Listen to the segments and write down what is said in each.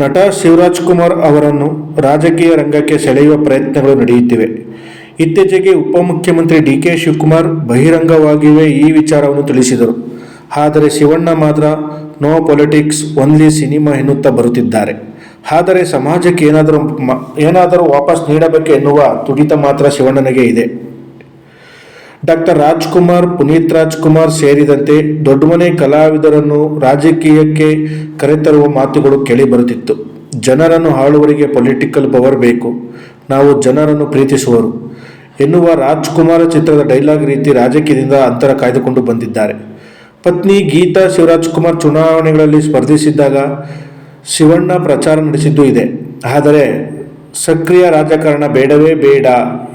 ನಟ ಶಿವರಾಜ್ ಕುಮಾರ್ ಅವರನ್ನು ರಾಜಕೀಯ ರಂಗಕ್ಕೆ ಸೆಳೆಯುವ ಪ್ರಯತ್ನಗಳು ನಡೆಯುತ್ತಿವೆ. ಇತ್ತೀಚೆಗೆ ಉಪಮುಖ್ಯಮಂತ್ರಿ ಡಿ ಕೆ ಶಿವಕುಮಾರ್ ಬಹಿರಂಗವಾಗಿಯೇ ಈ ವಿಚಾರವನ್ನು ತಿಳಿಸಿದರು. ಆದರೆ ಶಿವಣ್ಣ ಮಾತ್ರ ನೋ ಪೊಲಿಟಿಕ್ಸ್ ಒನ್ಲಿ ಸಿನಿಮಾ ಎನ್ನುತ್ತಾ ಬರುತ್ತಿದ್ದಾರೆ. ಆದರೆ ಸಮಾಜಕ್ಕೆ ಏನಾದರೂ ಏನಾದರೂ ವಾಪಸ್ ನೀಡಬೇಕು ಎನ್ನುವ ತುಡಿತ ಮಾತ್ರ ಶಿವಣ್ಣನಿಗೆ ಇದೆ. ಡಾಕ್ಟರ್ ರಾಜ್ಕುಮಾರ್, ಪುನೀತ್ ರಾಜ್ಕುಮಾರ್ ಸೇರಿದಂತೆ ದೊಡ್ಡಮನೆ ಕಲಾವಿದರನ್ನು ರಾಜಕೀಯಕ್ಕೆ ಕರೆತರುವ ಮಾತುಗಳು ಕೇಳಿಬರುತ್ತಿತ್ತು ಜನರನ್ನು ಆಳುವರಿಗೆ ಪೊಲಿಟಿಕಲ್ ಪವರ್ ಬೇಕು. ನಾವು ಜನರನ್ನು ಪ್ರೀತಿಸುವರು. ಎನ್ನುವ ರಾಜ್ಕುಮಾರ್ ಚಿತ್ರದ ಡೈಲಾಗ್ ರೀತಿ ರಾಜಕೀಯದಿಂದ ಅಂತರ ಕಾಯ್ದುಕೊಂಡು ಬಂದಿದ್ದಾರೆ. ಪತ್ನಿ ಗೀತಾ ಶಿವರಾಜ್ಕುಮಾರ್ ಚುನಾವಣೆಗಳಲ್ಲಿ ಸ್ಪರ್ಧಿಸಿದ್ದಾಗ ಶಿವಣ್ಣ ಪ್ರಚಾರ ನಡೆಸಿದ್ದು ಇದೆ. ಆದರೆ ಸಕ್ರಿಯ ರಾಜಕಾರಣ ಬೇಡವೇ ಬೇಡ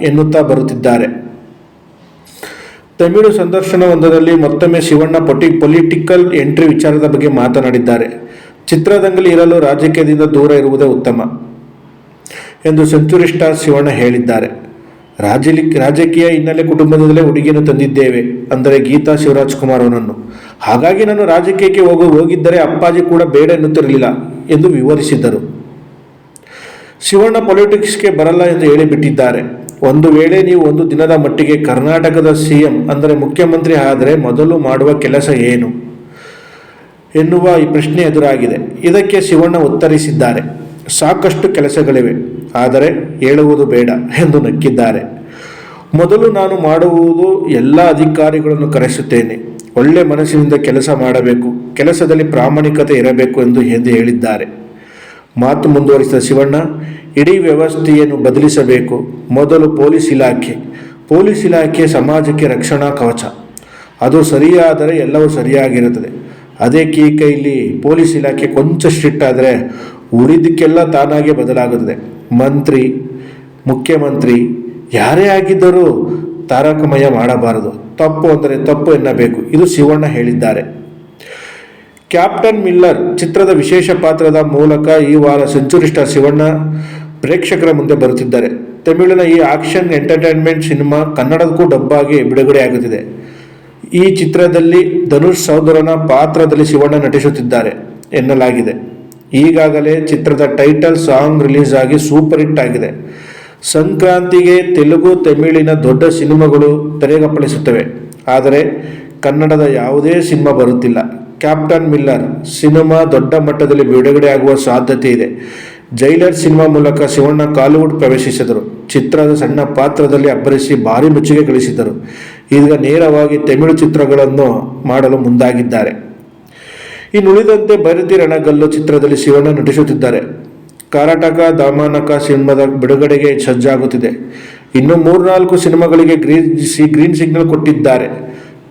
ಎನ್ನುತ್ತಾ ಬರುತ್ತಿದ್ದಾರೆ. ತಮಿಳು ಸಂದರ್ಶನವೊಂದರಲ್ಲಿ ಮತ್ತೊಮ್ಮೆ ಶಿವಣ್ಣ ಪೊಟಿ ಪೊಲಿಟಿಕಲ್ ಎಂಟ್ರಿ ವಿಚಾರದ ಬಗ್ಗೆ ಮಾತನಾಡಿದ್ದಾರೆ. ಚಿತ್ರದಂಗಲಿ ಇರಲು ರಾಜಕೀಯದಿಂದ ದೂರ ಇರುವುದೇ ಉತ್ತಮ ಎಂದು ಸೆಂಚುರಿ ಸ್ಟಾರ್ ಶಿವಣ್ಣ ಹೇಳಿದ್ದಾರೆ. ರಾಜಲಿ ರಾಜಕೀಯ ಹಿನ್ನೆಲೆ ಕುಟುಂಬದಲ್ಲೇ ಹುಡುಗಿಯನ್ನು ತಂದಿದ್ದೇವೆ ಅಂದರೆ ಗೀತಾ ಶಿವರಾಜ್ ಕುಮಾರ್ ಅವರನ್ನು ಹಾಗಾಗಿ ನಾನು ರಾಜಕೀಯಕ್ಕೆ ಹೋಗು ಹೋಗಿದ್ದರೆ ಅಪ್ಪಾಜಿ ಕೂಡ ಬೇಡ ಎನ್ನುತ್ತಿರಲಿಲ್ಲ ಎಂದು ವಿವರಿಸಿದ್ದರು ಶಿವಣ್ಣ ಪೊಲಿಟಿಕ್ಸ್ಗೆ ಬರಲ್ಲ ಎಂದು ಹೇಳಿಬಿಟ್ಟಿದ್ದಾರೆ. ಒಂದು ವೇಳೆ ನೀವು ಒಂದು ದಿನದ ಮಟ್ಟಿಗೆ ಕರ್ನಾಟಕದ ಸಿಎಂ ಅಂದರೆ ಮುಖ್ಯಮಂತ್ರಿ ಆದರೆ ಮೊದಲು ಮಾಡುವ ಕೆಲಸ ಏನು? ಎನ್ನುವ ಈ ಪ್ರಶ್ನೆ ಎದುರಾಗಿದೆ. ಇದಕ್ಕೆ ಶಿವಣ್ಣ ಉತ್ತರಿಸಿದ್ದಾರೆ. ಸಾಕಷ್ಟು ಕೆಲಸಗಳಿವೆ. ಆದರೆ ಹೇಳುವುದು ಬೇಡ ಎಂದು ನಕ್ಕಿದ್ದಾರೆ ಮೊದಲು ನಾನು ಮಾಡುವುದು ಎಲ್ಲ ಅಧಿಕಾರಿಗಳನ್ನು ಕರೆಸುತ್ತೇನೆ. ಒಳ್ಳೆ ಮನಸ್ಸಿನಿಂದ ಕೆಲಸ ಮಾಡಬೇಕು. ಕೆಲಸದಲ್ಲಿ ಪ್ರಾಮಾಣಿಕತೆ ಇರಬೇಕು ಎಂದು ಎಂದು ಹೇಳಿದ್ದಾರೆ. ಮಾತು ಮುಂದುವರಿಸಿದ ಶಿವಣ್ಣ, ಇಡೀ ವ್ಯವಸ್ಥೆಯನ್ನು ಬದಲಿಸಬೇಕು. ಮೊದಲು ಪೊಲೀಸ್ ಇಲಾಖೆ. ಪೊಲೀಸ್ ಇಲಾಖೆ ಸಮಾಜಕ್ಕೆ ರಕ್ಷಣಾ ಕವಚ. ಅದು ಸರಿಯಾದರೆ ಎಲ್ಲವೂ ಸರಿಯಾಗಿರುತ್ತದೆ. ಅದೇ ಕೀಕ ಕೈಲಿ ಪೊಲೀಸ್ ಇಲಾಖೆ ಕೊಂಚ ಸ್ಟ್ರಿಕ್ಟ್ ಆದರೆ ಉಳಿದಕ್ಕೆಲ್ಲ ತಾನಾಗೆ ಬದಲಾಗುತ್ತದೆ. ಮಂತ್ರಿ, ಮುಖ್ಯಮಂತ್ರಿ, ಯಾರೇ ಆಗಿದ್ದರೂ ತಾರಕಮಯ ಮಾಡಬಾರದು. ತಪ್ಪು ಅಂದರೆ ತಪ್ಪು ಎನ್ನಬೇಕು. ಇದು ಶಿವಣ್ಣ ಹೇಳಿದ್ದಾರೆ. ಕ್ಯಾಪ್ಟನ್ ಮಿಲ್ಲರ್ ಚಿತ್ರದ ವಿಶೇಷ ಪಾತ್ರದ ಮೂಲಕ ಈ ವಾರ ಸೆಂಚುರಿ ಸ್ಟಾರ್ ಶಿವಣ್ಣ ಪ್ರೇಕ್ಷಕರ ಮುಂದೆ ಬರುತ್ತಿದ್ದಾರೆ. ತಮಿಳಿನ ಈ ಆಕ್ಷನ್ ಎಂಟರ್ಟೈನ್ಮೆಂಟ್ ಸಿನಿಮಾ ಕನ್ನಡಕ್ಕೂ ಡಬ್ಬಾಗಿ ಬಿಡುಗಡೆಯಾಗುತ್ತಿದೆ. ಈ ಚಿತ್ರದಲ್ಲಿ ಧನುಷ್ ಸಹೋದರನ ಪಾತ್ರದಲ್ಲಿ ಶಿವಣ್ಣ ನಟಿಸುತ್ತಿದ್ದಾರೆ ಎನ್ನಲಾಗಿದೆ. ಈಗಾಗಲೇ ಚಿತ್ರದ ಟೈಟಲ್ ಸಾಂಗ್ ರಿಲೀಸ್ ಆಗಿ ಸೂಪರ್ ಹಿಟ್ ಆಗಿದೆ. ಸಂಕ್ರಾಂತಿಗೆ ತೆಲುಗು, ತಮಿಳಿನ ದೊಡ್ಡ ಸಿನಿಮಾಗಳು ತೆರೆಗಪ್ಪಳಿಸುತ್ತವೆ. ಆದರೆ ಕನ್ನಡದ ಯಾವುದೇ ಸಿನಿಮಾ ಬರುತ್ತಿಲ್ಲ. ಕ್ಯಾಪ್ಟನ್ ಮಿಲ್ಲರ್ ಸಿನಿಮಾ ದೊಡ್ಡ ಮಟ್ಟದಲ್ಲಿ ಬಿಡುಗಡೆಯಾಗುವ ಸಾಧ್ಯತೆ ಇದೆ. ಜೈಲರ್ ಸಿನಿಮಾ ಮೂಲಕ ಶಿವಣ್ಣ ಕಾಲಿವುಡ್ ಪ್ರವೇಶಿಸಿದರು. ಚಿತ್ರದ ಸಣ್ಣ ಪಾತ್ರದಲ್ಲಿ ಅಬ್ಬರಿಸಿ ಭಾರಿ ಮೆಚ್ಚುಗೆ ಗಳಿಸಿದರು ಈಗ ನೇರವಾಗಿ ತಮಿಳು ಚಿತ್ರಗಳನ್ನು ಮಾಡಲು ಮುಂದಾಗಿದ್ದಾರೆ. ಇನ್ನುಳಿದಂತೆ ಭರತಿ ರಣಗಲ್ಲು ಚಿತ್ರದಲ್ಲಿ ಶಿವಣ್ಣ ನಟಿಸುತ್ತಿದ್ದಾರೆ. ಕರ್ನಾಟಕ ದಾಮಾನಕ ಸಿನಿಮಾದ ಬಿಡುಗಡೆಗೆ ಸಜ್ಜಾಗುತ್ತಿದೆ. ಇನ್ನು ಮೂರ್ನಾಲ್ಕು ಸಿನಿಮಾಗಳಿಗೆ ಗ್ರೀನ್ ಗ್ರೀನ್ ಸಿಗ್ನಲ್ ಕೊಟ್ಟಿದ್ದಾರೆ.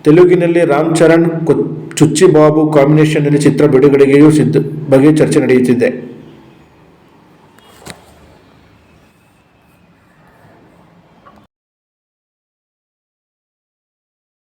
ತೆಲುಗಿನಲ್ಲಿ ರಾಮ್ ಚರಣ್ ಚುಚ್ಚಿ ಬಾಬು ಕಾಂಬಿನೇಷನ್ನಲ್ಲಿ ಚಿತ್ರ ಬಿಡುಗಡೆಗೆಯೂ ಸಿದ್ಧ ಬಗ್ಗೆ ಚರ್ಚೆ ನಡೆಯುತ್ತಿದೆ.